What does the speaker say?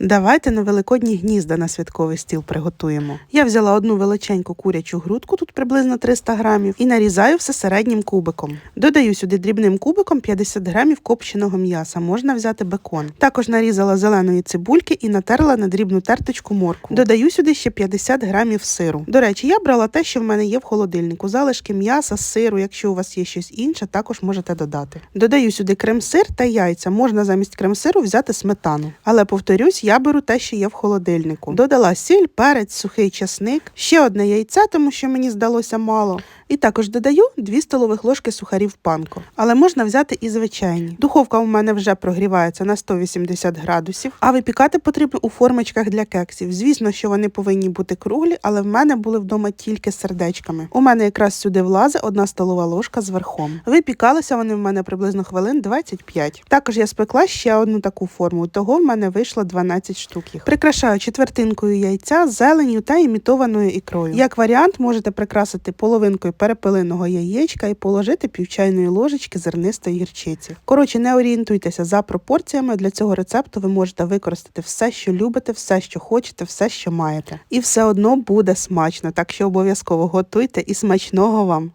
Давайте на великодні гнізда на святковий стіл приготуємо. Я взяла одну величеньку курячу грудку, тут приблизно 300 грамів, і нарізаю все середнім кубиком. Додаю сюди дрібним кубиком 50 грамів копченого м'яса, можна взяти бекон. Також нарізала зеленої цибульки і натерла на дрібну терточку морку. Додаю сюди ще 50 грамів сиру. До речі, я брала те, що в мене є в холодильнику. Залишки м'яса, сиру. Якщо у вас є щось інше, також можете додати. Додаю сюди крем-сир та яйця. Можна замість крем-сиру взяти сметану. Але повторюсь, я беру те, що є в холодильнику. Додала сіль, перець, сухий часник, ще одне яйце, тому що мені здалося мало. І також додаю 2 столових ложки сухарів панко. Але можна взяти і звичайні. Духовка у мене вже прогрівається на 180 градусів, а випікати потрібно у формочках для кексів. Звісно, що вони повинні бути круглі, але в мене були вдома тільки з сердечками. У мене якраз сюди влазить одна столова ложка з верхом. Випікалися вони в мене приблизно хвилин 25. Також я спекла ще одну таку форму. Того в мене вийшло 12 штук їх. Прикрашаю четвертинкою яйця, зеленню та імітованою ікрою. Як варіант, можете прикрасити половинкою перепиленого яєчка і положити півчайної ложечки зернистої гірчиці. Коротше, не орієнтуйтеся за пропорціями. Для цього рецепту ви можете використати все, що любите, все, що хочете, все, що маєте. І все одно буде смачно, так що обов'язково готуйте і смачного вам!